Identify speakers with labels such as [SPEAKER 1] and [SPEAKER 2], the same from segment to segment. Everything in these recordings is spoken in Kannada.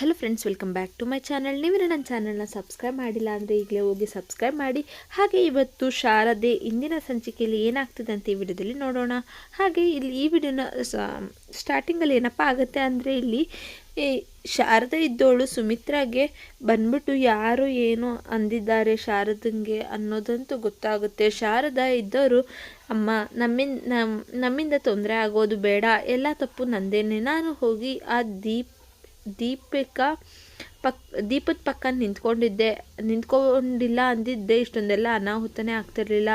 [SPEAKER 1] Hello friends, welcome back to my channel. ನೀವೇ ನನ್ನ ಚಾನಲ್ನ ಸಬ್ಸ್ಕ್ರೈಬ್ ಮಾಡಿಲ್ಲ ಅಂದರೆ ಈಗಲೇ ಹೋಗಿ ಸಬ್ಸ್ಕ್ರೈಬ್ ಮಾಡಿ. ಹಾಗೆ ಇವತ್ತು ಶಾರದೆ ಇಂದಿನ ಸಂಚಿಕೆಯಲ್ಲಿ ಏನಾಗ್ತದೆ ಅಂತ ಈ ವಿಡಿಯೋದಲ್ಲಿ ನೋಡೋಣ. ಹಾಗೆ ಇಲ್ಲಿ ಈ ವಿಡಿಯೋನ ಸ್ಟಾರ್ಟಿಂಗಲ್ಲಿ ಏನಪ್ಪ ಆಗುತ್ತೆ ಅಂದರೆ ಇಲ್ಲಿ ಶಾರದಾ ಇದ್ದವಳು ಸುಮಿತ್ರಾಗೆ ಬಂದ್ಬಿಟ್ಟು ಯಾರು ಏನು ಅಂದಿದ್ದಾರೆ ಶಾರದಂಗೆ ಅನ್ನೋದಂತೂ ಗೊತ್ತಾಗುತ್ತೆ. ಶಾರದಾ ಇದ್ದವರು ಅಮ್ಮ, ನಮ್ಮಿಂದ ನಮ್ಮ ನಮ್ಮಿಂದ ತೊಂದರೆ ಆಗೋದು ಬೇಡ, ಎಲ್ಲ ತಪ್ಪು ನಂದೇನೆ. ನಾನು ಹೋಗಿ ಆ ದೀಪ್ ದೀಪಿಕಾ ಪಕ್, ದೀಪದ ಪಕ್ಕ ನಿಂತ್ಕೊಂಡಿದ್ದೆ. ನಿಂತ್ಕೊಂಡಿಲ್ಲ ಅಂದಿದ್ದೆ, ಇಷ್ಟೊಂದೆಲ್ಲ ಅನಾಹುತನೇ ಆಗ್ತಿರಲಿಲ್ಲ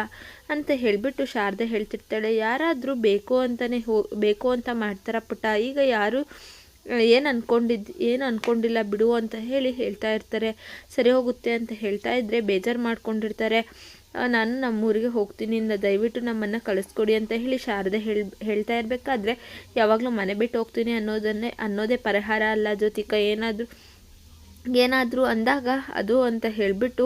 [SPEAKER 1] ಅಂತ ಹೇಳಿಬಿಟ್ಟು ಶಾರದೆ ಹೇಳ್ತಿರ್ತಾಳೆ, ಯಾರಾದರೂ ಬೇಕು ಅಂತಲೇ ಹೋ, ಬೇಕು ಅಂತ ಮಾಡ್ತಾರ ಪುಟ್ಟ. ಈಗ ಯಾರು ಏನು ಅಂದ್ಕೊಂಡಿದ್ದು ಏನು ಅಂದ್ಕೊಂಡಿಲ್ಲ ಬಿಡು ಅಂತ ಹೇಳಿ ಹೇಳ್ತಾ ಇರ್ತಾರೆ. ಸರಿ ಹೋಗುತ್ತೆ ಅಂತ ಹೇಳ್ತಾ ಇದ್ದರೆ ಬೇಜಾರು ಮಾಡ್ಕೊಂಡಿರ್ತಾರೆ. ನಾನು ನಮ್ಮೂರಿಗೆ ಹೋಗ್ತೀನಿ, ಇಂದ ದಯವಿಟ್ಟು ನಮ್ಮನ್ನು ಕಳಿಸ್ಕೊಡಿ ಅಂತ ಹೇಳಿ ಶಾರದೆ ಹೇಳಿ, ಹೇಳ್ತಾ ಇರಬೇಕಾದ್ರೆ ಯಾವಾಗಲೂ ಮನೆ ಬಿಟ್ಟು ಹೋಗ್ತೀನಿ ಅನ್ನೋದನ್ನೇ, ಅನ್ನೋದೇ ಪರಿಹಾರ ಅಲ್ಲ ಜೊತೆಗೆ ಏನಾದರೂ ಏನಾದರೂ ಅಂದಾಗ ಅದು ಅಂತ ಹೇಳಿಬಿಟ್ಟು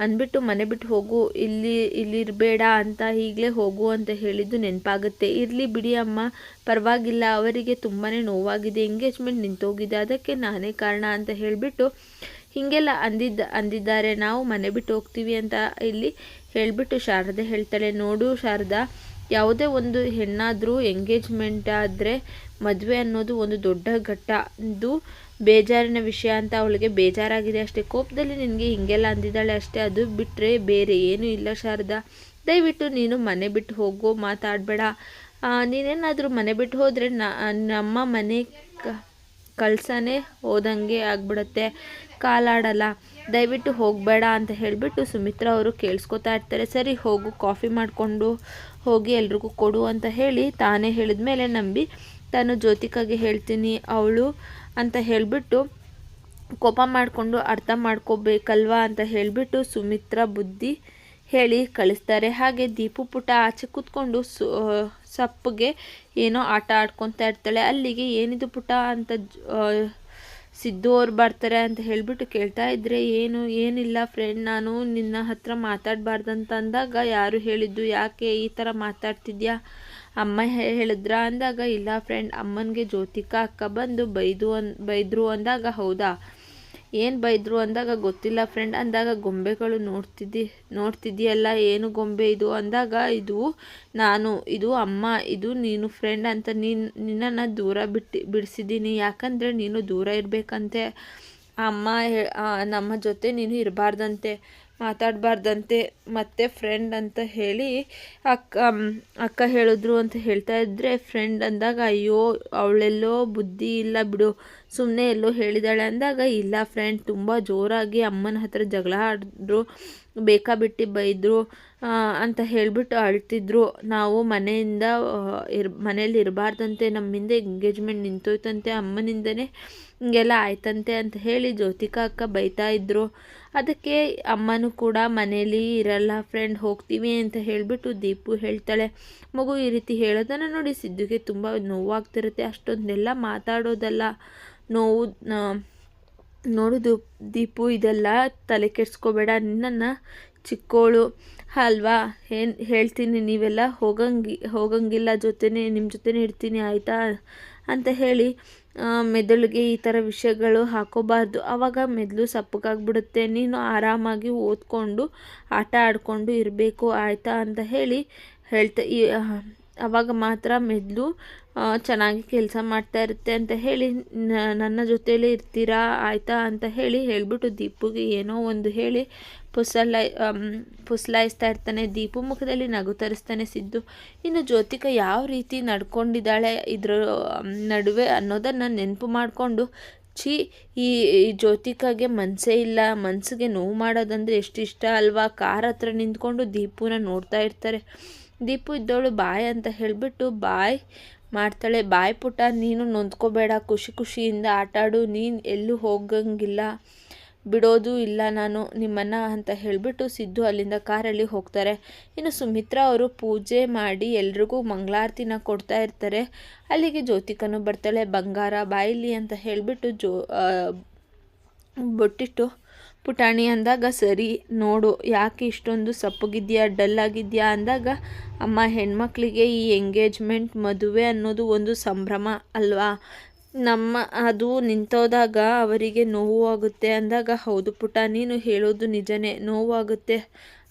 [SPEAKER 1] ಅಂದ್ಬಿಟ್ಟು ಮನೆ ಬಿಟ್ಟು ಹೋಗು, ಇಲ್ಲಿ, ಇಲ್ಲಿರಬೇಡ ಅಂತ ಈಗಲೇ ಹೋಗು ಅಂತ ಹೇಳಿದ್ದು ನೆನಪಾಗುತ್ತೆ. ಇರಲಿ ಬಿಡಿ ಅಮ್ಮ, ಪರವಾಗಿಲ್ಲ, ಅವರಿಗೆ ತುಂಬಾ ನೋವಾಗಿದೆ ಎಂಗೇಜ್ಮೆಂಟ್ ನಿಂತೋಗಿದೆ, ಅದಕ್ಕೆ ನಾನೇ ಕಾರಣ ಅಂತ ಹೇಳಿಬಿಟ್ಟು ಹೀಗೆಲ್ಲ ಅಂದಿದ್ದ, ಅಂದಿದ್ದಾರೆ. ನಾವು ಮನೆ ಬಿಟ್ಟು ಹೋಗ್ತೀವಿ ಅಂತ ಇಲ್ಲಿ ಹೇಳಿಬಿಟ್ಟು ಶಾರದೆ ಹೇಳ್ತಾಳೆ. ನೋಡು ಶಾರದಾ ಯಾವುದೇ ಒಂದು ಹೆಣ್ಣಾದರೂ ಎಂಗೇಜ್ಮೆಂಟ್ ಆದರೆ ಮದುವೆ ಅನ್ನೋದು ಒಂದು ದೊಡ್ಡ ಘಟ್ಟ. ಇದು ಬೇಜಾರಿನ ವಿಷಯ ಅಂತ ಅವಳಿಗೆ ಬೇಜಾರಾಗಿದೆ ಅಷ್ಟೇ. ಕೋಪದಲ್ಲಿ ನಿನಗೆ ಹಿಂಗೆಲ್ಲ ಅಂದಿದ್ದಾಳೆ ಅಷ್ಟೇ. ಅದು ಬಿಟ್ಟರೆ ಬೇರೆ ಏನೂ ಇಲ್ಲ ಶಾರದಾ. ದಯವಿಟ್ಟು ನೀನು ಮನೆ ಬಿಟ್ಟು ಹೋಗು, ಮಾತಾಡಬೇಡ. ನೀನೇನಾದರೂ ಮನೆ ಬಿಟ್ಟು ಹೋದರೆ ನಮ್ಮ ಮನೆ ಕಳ್ಸನೇ ಹೋದಂಗೆ ಆಗ್ಬಿಡುತ್ತೆ. ಕಾಲಾಡಲ್ಲ. ದಯವಿಟ್ಟು ಹೋಗಬೇಡ ಅಂತ ಹೇಳಿಬಿಟ್ಟು ಸುಮಿತ್ರಾ ಅವರು ಕೇಳಿಸ್ಕೊತಾ ಇರ್ತಾರೆ. ಸರಿ, ಹೋಗು, ಕಾಫಿ ಮಾಡಿಕೊಂಡು ಹೋಗಿ ಎಲ್ರಿಗೂ ಕೊಡು ಅಂತ ಹೇಳಿ ತಾನೇ ಹೇಳಿದ ಮೇಲೆ ನಂಬಿ ತಾನು ಜ್ಯೋತಿಕಾಗೆ ಹೇಳ್ತೀನಿ, ಅವಳು ಅಂತ ಹೇಳಿಬಿಟ್ಟು ಕೋಪ ಮಾಡಿಕೊಂಡು ಅರ್ಥ ಮಾಡ್ಕೋಬೇಕಲ್ವಾ ಅಂತ ಹೇಳಿಬಿಟ್ಟು ಸುಮಿತ್ರ ಬುದ್ಧಿ ಹೇಳಿ ಕಳಿಸ್ತಾರೆ. ಹಾಗೆ ದೀಪು ಪುಟ ಆಚೆ ಕೂತ್ಕೊಂಡು ಸು ಸಪ್ಪಗೆ ಏನೋ ಆಟ ಆಡ್ಕೊತಾ ಇರ್ತಾಳೆ. ಅಲ್ಲಿಗೆ ಏನಿದು ಪುಟ ಅಂತ ಸಿದ್ದು ಅವ್ರು ಬರ್ತಾರೆ ಅಂತ ಹೇಳಿಬಿಟ್ಟು ಕೇಳ್ತಾ ಇದ್ದರೆ ಏನು, ಏನಿಲ್ಲ ಫ್ರೆಂಡ್ ನಾನು ನಿನ್ನ ಹತ್ರ ಮಾತಾಡಬಾರ್ದಂತ ಅಂದಾಗ ಯಾರು ಹೇಳಿದ್ದು, ಯಾಕೆ ಈ ಥರ ಮಾತಾಡ್ತಿದ್ಯಾ? ಅಮ್ಮ ಹೇಳಿದ್ರ ಅಂದಾಗ, ಇಲ್ಲ ಫ್ರೆಂಡ್ ಅಮ್ಮನಿಗೆ ಜ್ಯೋತಿಕಾ ಅಕ್ಕ ಬಂದು ಬೈದು ಅನ್, ಬೈದರು ಅಂದಾಗ ಹೌದಾ? ಏನು ಬೈದರು ಅಂದಾಗ ಗೊತ್ತಿಲ್ಲ ಫ್ರೆಂಡ್ ಅಂದಾಗ ಗೊಂಬೆಗಳು ನೋಡ್ತಿದ್ದಿ ನೋಡ್ತಿದ್ದೀಯಲ್ಲ ಏನು ಗೊಂಬೆ ಇದು? ಅಂದಾಗ ಇದು ನಾನು, ಇದು ಅಮ್ಮ, ಇದು ನೀನು ಫ್ರೆಂಡ್ ಅಂತ ನೀನು, ನಿನ್ನನ್ನು ದೂರ ಬಿಟ್ಟು, ಬಿಡಿಸಿದ್ದೀನಿ. ಯಾಕಂದರೆ ನೀನು ದೂರ ಇರಬೇಕಂತೆ. ಅಮ್ಮ ನಮ್ಮ ಜೊತೆ ನೀನು ಇರಬಾರ್ದಂತೆ, ಮಾತಾಡಬಾರ್ದಂತೆ, ಮತ್ತೆ ಫ್ರೆಂಡ್ ಅಂತ ಹೇಳಿ ಅಕ್ಕ ಅಕ್ಕ ಹೇಳಿದ್ರು ಅಂತ ಹೇಳ್ತಾ ಇದ್ದರೆ ಫ್ರೆಂಡ್ ಅಂದಾಗ, ಅಯ್ಯೋ, ಅವಳೆಲ್ಲೋ ಬುದ್ಧಿ ಇಲ್ಲ ಬಿಡು. ಸುಮ್ಮನೆ ಎಲ್ಲೋ ಹೇಳಿದಾಳೆ ಅಂದಾಗ, ಇಲ್ಲ ಫ್ರೆಂಡ್ ತುಂಬ ಜೋರಾಗಿ ಅಮ್ಮನ ಹತ್ರ ಜಗಳ ಆಡಿದ್ರು ಬೇಕಾಬಿಟ್ಟು ಬೈದರು ಅಂತ ಹೇಳಿಬಿಟ್ಟು ಅಳ್ತಿದ್ರು. ನಾವು ಮನೆಯಿಂದ ಇರ್ ಮನೇಲಿ ಇರಬಾರ್ದಂತೆ ನಮ್ಮಿಂದ ಎಂಗೇಜ್ಮೆಂಟ್ ನಿಂತೋಯ್ತಂತೆ, ಅಮ್ಮನಿಂದನೇ ಹಿಂಗೆಲ್ಲ ಆಯ್ತಂತೆ ಅಂತ ಹೇಳಿ ಜ್ಯೋತಿಕಾ ಅಕ್ಕ ಬೈತಾ ಇದ್ರು. ಅದಕ್ಕೆ ಅಮ್ಮನೂ ಕೂಡ ಮನೇಲಿ ಇರಲ್ಲ ಫ್ರೆಂಡ್ ಹೋಗ್ತೀವಿ ಅಂತ ಹೇಳಿಬಿಟ್ಟು ದೀಪು ಹೇಳ್ತಾಳೆ, ಮಗು ಈ ರೀತಿ ಹೇಳೋದನ್ನು ನೋಡಿ ಸಿದ್ದುಗೆ ತುಂಬ ನೋವಾಗ್ತಿರುತ್ತೆ, ಅಷ್ಟೊಂದೆಲ್ಲ ಮಾತಾಡೋದಲ್ಲ ನೋವು ನೋಡೋದು ದೀಪು ಇದೆಲ್ಲ ತಲೆ ಕೆಡಿಸ್ಕೋಬೇಡ. ನಿನ್ನನ್ನು ಚಿಕ್ಕೋಳು ಅಲ್ವಾ? ಏನು ಹೇಳ್ತೀನಿ, ನೀವೆಲ್ಲ ಹೋಗಂಗಿ, ಹೋಗಂಗಿಲ್ಲ. ಜೊತೆನೇ ನಿಮ್ಮ ಜೊತೆನೇ ಇರ್ತೀನಿ, ಆಯಿತಾ? ಅಂತ ಹೇಳಿ ಮೆದುಳಿಗೆ ಈ ಥರ ವಿಷಯಗಳು ಹಾಕೋಬಾರ್ದು. ಆವಾಗ ಮೆದುಳು ಸಪ್ಪಗಾಗ್ಬಿಡುತ್ತೆ. ನೀನು ಆರಾಮಾಗಿ ಓದ್ಕೊಂಡು, ಆಟ ಆಡಿಕೊಂಡು ಇರಬೇಕು, ಆಯಿತಾ? ಅಂತ ಹೇಳಿ ಹೇಳ್ತಾ ಆವಾಗ ಮಾತ್ರ ಮೆದುಳು ಚೆನ್ನಾಗಿ ಕೆಲಸ ಮಾಡ್ತಾ ಇರುತ್ತೆ ಅಂತ ಹೇಳಿ ನನ್ನ ಜೊತೆಯಲ್ಲೇ ಇರ್ತೀರಾ, ಆಯಿತಾ ಅಂತ ಹೇಳಿ ಹೇಳಿಬಿಟ್ಟು ದೀಪುಗೆ ಏನೋ ಒಂದು ಹೇಳಿ ಪುಸಲ ಪುಸಲಾಯಿಸ್ತಾ ಇರ್ತಾನೆ. ದೀಪು ಮುಖದಲ್ಲಿ ನಗು ತರಿಸ್ತಾನೆ ಸಿದ್ದು. ಇನ್ನು ಜ್ಯೋತಿಕ ಯಾವ ರೀತಿ ನಡ್ಕೊಂಡಿದ್ದಾಳೆ ಇದ್ರ ನಡುವೆ ಅನ್ನೋದನ್ನು ನೆನಪು ಮಾಡಿಕೊಂಡು, ಛೀ, ಈ ಜ್ಯೋತಿಕಾಗೆ ಮನಸ್ಸೇ ಇಲ್ಲ ಮನಸ್ಸಿಗೆ ನೋವು ಮಾಡೋದಂದರೆ ಎಷ್ಟು ಇಷ್ಟ ಅಲ್ವಾ? ಕಾರ್ ಹತ್ರ ನಿಂತ್ಕೊಂಡು ದೀಪುನ ನೋಡ್ತಾ ಇರ್ತಾರೆ. ದೀಪು ಇದ್ದವಳು ಬಾಯ್ ಅಂತ ಹೇಳಿಬಿಟ್ಟು ಬಾಯ್ ಮಾಡ್ತಾಳೆ. ಬಾಯ್ ಪುಟ ನೀನು ನೊಂದ್ಕೋಬೇಡ. ಖುಷಿ ಖುಷಿಯಿಂದ ಆಟಾಡು ನೀನು ಎಲ್ಲೂ ಹೋಗಂಗಿಲ್ಲ. ಬಿಡೋದು ಇಲ್ಲ ನಾನು. ನಿಮ್ಮನ್ನು ಅಂತ ಹೇಳಿಬಿಟ್ಟು ಸಿದ್ದು ಅಲ್ಲಿಂದ ಕಾರಲ್ಲಿ ಹೋಗ್ತಾರೆ. ಇನ್ನು ಸುಮಿತ್ರಾ ಅವರು ಪೂಜೆ ಮಾಡಿ ಎಲ್ರಿಗೂ ಮಂಗಳಾರತಿನ ಕೊಡ್ತಾ ಇರ್ತಾರೆ. ಅಲ್ಲಿಗೆ ಜ್ಯೋತಿಕನು ಬರ್ತಾಳೆ. ಬಂಗಾರ, ಬಾಯಿಲಿ ಅಂತ ಹೇಳಿಬಿಟ್ಟು ಜೋ ಬೊಟ್ಟಿಟ್ಟು ಪುಟಾಣಿ ಅಂದಾಗ, ಸರಿ, ನೋಡು, ಯಾಕೆ ಇಷ್ಟೊಂದು ಸಪ್ಪಗಿದ್ಯಾ ಡಲ್ ಆಗಿದೆಯಾ? ಅಂದಾಗ, ಅಮ್ಮ, ಹೆಣ್ಮಕ್ಳಿಗೆ ಈ ಎಂಗೇಜ್ಮೆಂಟ್ ಮದುವೆ ಅನ್ನೋದು ಒಂದು ಸಂಭ್ರಮ ಅಲ್ವಾ? ನಮ್ಮ, ಅದು ನಿಂತೋದಾಗ ಅವರಿಗೆ ನೋವು ಆಗುತ್ತೆ. ಅಂದಾಗ, ಹೌದು ಪುಟ ನೀನು ಹೇಳೋದು ನಿಜನೇ ನೋವಾಗುತ್ತೆ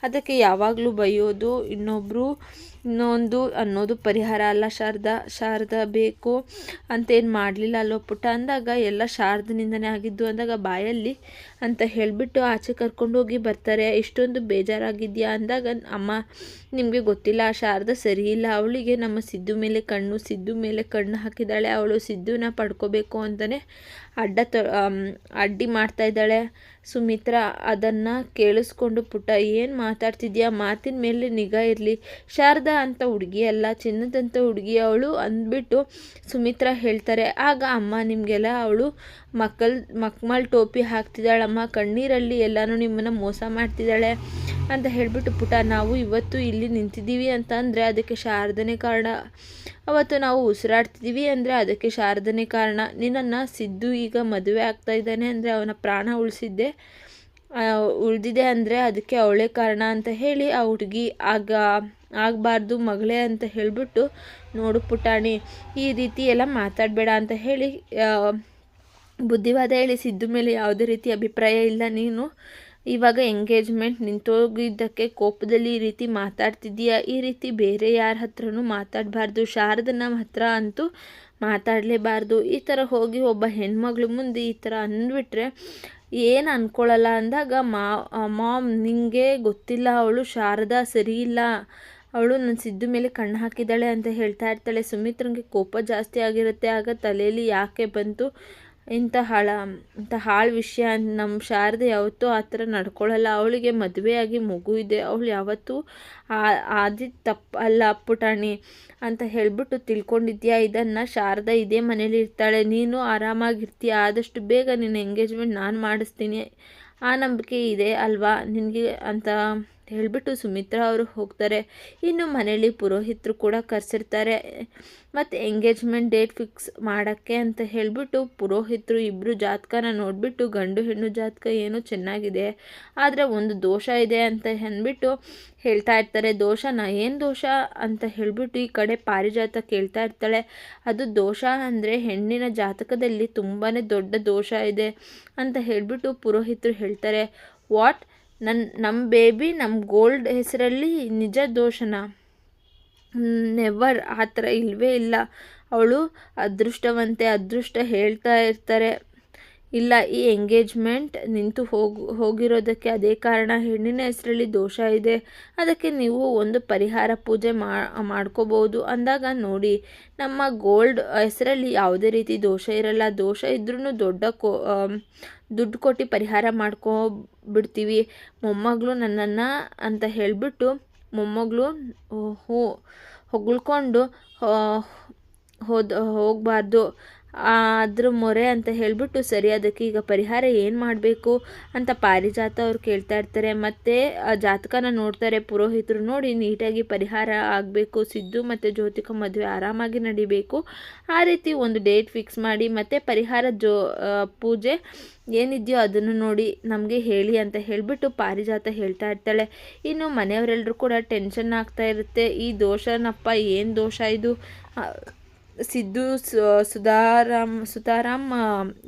[SPEAKER 1] ಅದಕ್ಕೆ ಯಾವಾಗಲೂ ಬೈಯೋದು ಇನ್ನೊಬ್ಬರು ಇನ್ನೊಂದು ಅನ್ನೋದು ಪರಿಹಾರ ಅಲ್ಲ. ಶಾರದಾ ಶಾರದಾ ಬೇಕು ಅಂತೇನು ಮಾಡಲಿಲ್ಲ ಅಲ್ಲೋ ಪುಟ್ಟ. ಅಂದಾಗ ಎಲ್ಲ ಶಾರದನಿಂದನೇ ಆಗಿದ್ದು. ಅಂದಾಗ ಬಾಯಲ್ಲಿ ಅಂತ ಹೇಳಿಬಿಟ್ಟು ಆಚೆ ಕರ್ಕೊಂಡೋಗಿ ಬರ್ತಾರೆ. ಇಷ್ಟೊಂದು ಬೇಜಾರಾಗಿದೆಯಾ? ಅಂದಾಗ ಅಮ್ಮ, ನಿಮಗೆ ಗೊತ್ತಿಲ್ಲ, ಶಾರದಾ ಸರಿ ಇಲ್ಲ ಅವಳಿಗೆ ನಮ್ಮ ಸಿದ್ದು ಮೇಲೆ ಕಣ್ಣು, ಸಿದ್ದು ಮೇಲೆ ಕಣ್ಣು ಹಾಕಿದ್ದಾಳೆ. ಅವಳು ಸಿದ್ದುನ ಪಡ್ಕೋಬೇಕು ಅಂತಲೇ ಅಡ್ಡ ತ ಅಡ್ಡಿ ಮಾಡ್ತಾ ಇದ್ದಾಳೆ. ಸುಮಿತ್ರಾ, ಅದನ್ನು ಕೇಳಿಸ್ಕೊಂಡು ಪುಟ್ಟ, ಏನು ಮಾತಾಡ್ತಿದ್ಯಾ? ಮಾತಿನ ಮೇಲೆ ನಿಗಾ ಇರಲಿ. ಶಾರದಾ ಅಂತ ಹುಡುಗಿ ಅಲ್ಲ ಚಿನ್ನದಂತ ಹುಡುಗಿ ಅವಳು ಅಂದ್ಬಿಟ್ಟು ಸುಮಿತ್ರ ಹೇಳ್ತಾರೆ. ಆಗ ಅಮ್ಮ ನಿಮಗೆಲ್ಲ ಅವಳು ಮಕ್ಕಳ ಮಕ್ಮಲ್ ಟೋಪಿ ಹಾಕ್ತಿದ್ದಾಳಮ್ಮ. ಕಣ್ಣೀರಲ್ಲಿ ಎಲ್ಲನೂ ನಿಮ್ಮನ್ನು ಮೋಸ ಮಾಡ್ತಿದ್ದಾಳೆ. ಅಂತ ಹೇಳಿಬಿಟ್ಟು ಪುಟ, ನಾವು ಇವತ್ತು ಇಲ್ಲಿ ನಿಂತಿದ್ದೀವಿ ಅಂತ ಅಂದರೆ ಅದಕ್ಕೆ ಶಾರದನೆ ಕಾರಣ. ಅವತ್ತು ನಾವು ಉಸಿರಾಡ್ತಿದ್ದೀವಿ ಅಂದರೆ ಅದಕ್ಕೆ ಶಾರದನೆ ಕಾರಣ. ನಿನ್ನನ್ನು ಸಿದ್ದು ಈಗ ಮದುವೆ ಆಗ್ತಾ ಇದ್ದಾನೆ ಅಂದರೆ ಅವನ ಪ್ರಾಣ ಉಳಿಸಿದ್ದೆ. ಉಳಿದಿದೆ ಅಂದರೆ ಅದಕ್ಕೆ ಅವಳೇ ಕಾರಣ ಅಂತ ಹೇಳಿ ಆ ಹುಡುಗಿ ಆಗ, ಆಗಬಾರ್ದು ಮಗಳೇ ಅಂತ ಹೇಳಿಬಿಟ್ಟು, ನೋಡು ಪುಟಾಣಿ, ಈ ರೀತಿ ಎಲ್ಲ ಮಾತಾಡಬೇಡ ಅಂತ ಹೇಳಿ ಬುದ್ಧಿವಾದ ಹೇಳಿ ಸಿದ್ದು ಮೇಲೆ ಯಾವುದೇ ರೀತಿ ಅಭಿಪ್ರಾಯ ಇಲ್ಲ ನೀನು. ಇವಾಗ ಎಂಗೇಜ್ಮೆಂಟ್ ನಿಂತೋಗಿದ್ದಕ್ಕೆ ಕೋಪದಲ್ಲಿ ಈ ರೀತಿ ಮಾತಾಡ್ತಿದ್ದೀಯಾ? ಈ ರೀತಿ ಬೇರೆ ಯಾರ ಹತ್ರನೂ ಮಾತಾಡಬಾರ್ದು. ಶಾರದನ ಹತ್ರ ಅಂತೂ ಮಾತಾಡಲೇಬಾರ್ದು. ಈ ಥರ ಹೋಗಿ ಒಬ್ಬ ಹೆಣ್ಮಗಳು ಮುಂದೆ ಈ ಥರ ಅಂದ್ಬಿಟ್ರೆ ಏನು ಅಂದ್ಕೊಳ್ಳಲ್ಲ ಅಂದಾಗ ಮಾ ಮಾಮ್, ನಿಂಗೆ ಗೊತ್ತಿಲ್ಲ. ಅವಳು ಶಾರದಾ ಸರಿ ಇಲ್ಲ. ಅವಳು ನನ್ನ ಸಿದ್ದು ಮೇಲೆ ಕಣ್ಣು ಹಾಕಿದ್ದಾಳೆ ಅಂತ ಹೇಳ್ತಾ ಇರ್ತಾಳೆ. ಸುಮಿತ್ರಂಗೆ ಕೋಪ ಜಾಸ್ತಿ ಆಗಿರುತ್ತೆ. ಆಗ ತಲೆಯಲ್ಲಿ ಯಾಕೆ ಬಂತು? ಇಂಥ ಹಾಳ, ಇಂಥ ಹಾಳು ವಿಷಯ ನಮ್ಮ ಶಾರದೆ ಯಾವತ್ತೂ ಆ ಥರ ನಡ್ಕೊಳ್ಳಲ್ಲ ಅವಳಿಗೆ ಮದುವೆಯಾಗಿ ಮಗು ಇದೆ. ಅವಳು ಯಾವತ್ತೂ ಆದಿದ್ದು ತಪ್ಪು ಅಲ್ಲ ಪುಟಾಣಿ ಅಂತ ಹೇಳಿಬಿಟ್ಟು ತಿಳ್ಕೊಂಡಿದ್ಯಾ? ಇದನ್ನು ಶಾರದ ಇದೇ ಮನೇಲಿ ಇರ್ತಾಳೆ. ನೀನು ಆರಾಮಾಗಿರ್ತೀಯ ಆದಷ್ಟು ಬೇಗ ನಿನ್ನ ಎಂಗೇಜ್ಮೆಂಟ್ ನಾನು ಮಾಡಿಸ್ತೀನಿ. ಆ ನಂಬಿಕೆ ಇದೆ ಅಲ್ವಾ? ನಿನಗೆ ಅಂತ ಹೇಳಿಬಿಟ್ಟು ಸುಮಿತ್ರಾ ಅವರು ಹೋಗ್ತಾರೆ. ಇನ್ನು ಮನೇಲಿ ಪುರೋಹಿತರು ಕೂಡ ಕರೆಸಿರ್ತಾರೆ. ಮತ್ತು ಎಂಗೇಜ್ಮೆಂಟ್ ಡೇಟ್ ಫಿಕ್ಸ್ ಮಾಡೋಕ್ಕೆ ಅಂತ ಹೇಳಿಬಿಟ್ಟು ಪುರೋಹಿತರು ಇಬ್ಬರು ಜಾತಕನ ನೋಡಿಬಿಟ್ಟು ಗಂಡು ಹೆಣ್ಣು ಜಾತಕ ಏನೋ ಚೆನ್ನಾಗಿದೆ, ಆದರೆ ಒಂದು ದೋಷ ಇದೆ ಅಂತ ಅಂದ್ಬಿಟ್ಟು ಹೇಳ್ತಾ ಇರ್ತಾರೆ. ದೋಷನ ಏನು ದೋಷ ಅಂತ ಹೇಳಿಬಿಟ್ಟು ಈ ಕಡೆ ಪಾರಿಜಾತ ಕೇಳ್ತಾ ಇರ್ತಾಳೆ. ಅದು ದೋಷ ಅಂದರೆ ಹೆಣ್ಣಿನ ಜಾತಕದಲ್ಲಿ ತುಂಬಾ ದೊಡ್ಡ ದೋಷ ಇದೆ ಅಂತ ಹೇಳಿಬಿಟ್ಟು ಪುರೋಹಿತರು ಹೇಳ್ತಾರೆ. ವಾಟ್? ನನ್ನ ನಮ್ಮ ಬೇಬಿ ನಮ್ಮ ಗೋಲ್ಡ್ ಹೆಸರಲ್ಲಿ ನಿಜ ದೋಷನ. ನೆವರ್ ಆ ಥರ ಇಲ್ಲವೇ ಇಲ್ಲ. ಅವಳು ಅದೃಷ್ಟವಂತೆ ಅದೃಷ್ಟ ಹೇಳ್ತಾ ಇರ್ತಾರೆ. ಇಲ್ಲ, ಈ ಎಂಗೇಜ್ಮೆಂಟ್ ನಿಂತು ಹೋಗಿ, ಹೋಗಿರೋದಕ್ಕೆ ಅದೇ ಕಾರಣ ಹೆಣ್ಣಿನ ಹೆಸರಲ್ಲಿ ದೋಷ ಇದೆ. ಅದಕ್ಕೆ ನೀವು ಒಂದು ಪರಿಹಾರ ಪೂಜೆ ಮಾಡ್ಕೋಬೋದು ಅಂದಾಗ ನೋಡಿ, ನಮ್ಮ ಗೋಲ್ಡ್ ಹೆಸರಲ್ಲಿ ಯಾವುದೇ ರೀತಿ ದೋಷ ಇರಲ್ಲ. ದೋಷ ಇದ್ರೂ ದೊಡ್ಡ ಕೋ ದುಡ್ಡು ಕೊಟ್ಟು ಪರಿಹಾರ ಮಾಡ್ಕೊಬಿಡ್ತೀವಿ ಮೊಮ್ಮಗಳು ನನ್ನನ್ನು ಅಂತ ಹೇಳಿಬಿಟ್ಟು ಮೊಮ್ಮಗಳು ಹೋ ಹೊಗಳ್ಕೊಂಡು ಹೋದ, ಹೋಗಬಾರ್ದು. ಅದ್ರ ಮೊರೆ ಅಂತ ಹೇಳಿಬಿಟ್ಟು ಸರಿ, ಅದಕ್ಕೆ ಈಗ ಪರಿಹಾರ ಏನು ಮಾಡಬೇಕು ಅಂತ ಪಾರಿಜಾತ ಅವ್ರು ಕೇಳ್ತಾ ಇರ್ತಾರೆ. ಮತ್ತು ಜಾತಕನ ನೋಡ್ತಾರೆ, ಪುರೋಹಿತರು ನೋಡಿ ನೀಟಾಗಿ ಪರಿಹಾರ ಆಗಬೇಕು, ಸಿದ್ದು ಮತ್ತು ಜ್ಯೋತಿಕ ಮದುವೆ ಆರಾಮಾಗಿ ನಡಿಬೇಕು. ಆ ರೀತಿ ಒಂದು ಡೇಟ್ ಫಿಕ್ಸ್ ಮಾಡಿ, ಮತ್ತು ಪರಿಹಾರ ಜೋ ಪೂಜೆ ಏನಿದೆಯೋ ಅದನ್ನು ನೋಡಿ ನಮಗೆ ಹೇಳಿ ಅಂತ ಹೇಳಿಬಿಟ್ಟು ಪಾರಿಜಾತ ಹೇಳ್ತಾ ಇರ್ತಾಳೆ. ಇನ್ನು ಮನೆಯವರೆಲ್ಲರೂ ಕೂಡ ಟೆನ್ಷನ್ ಆಗ್ತಾ ಇರುತ್ತೆ. ಈ ದೋಷನಪ್ಪ, ಏನು ದೋಷ ಇದು? ಸಿದ್ದು ಸುಧಾರಾಮ್ ಸುತಾರಾಮ್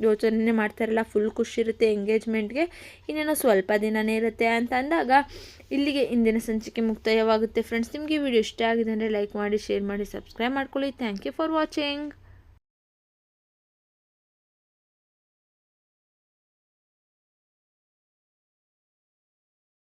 [SPEAKER 1] ಯೋಚನೆ ಮಾಡ್ತಾರಲ್ಲ ಫುಲ್ ಖುಷಿ ಇರುತ್ತೆ ಎಂಗೇಜ್ಮೆಂಟ್ಗೆ ಇನ್ನೇನೋ ಸ್ವಲ್ಪ ದಿನವೇ ಇರುತ್ತೆ ಅಂತ ಅಂದಾಗ, ಇಲ್ಲಿಗೆ ಇಂದಿನ ಸಂಚಿಕೆ ಮುಕ್ತಾಯವಾಗುತ್ತೆ. ಫ್ರೆಂಡ್ಸ್ ನಿಮಗೆ ವಿಡಿಯೋ ಇಷ್ಟ ಆಗಿದೆ ಅಂದರೆ ಲೈಕ್ ಮಾಡಿ ಶೇರ್ ಮಾಡಿ ಸಬ್ಸ್ಕ್ರೈಬ್ ಮಾಡ್ಕೊಳ್ಳಿ. Thank you for watching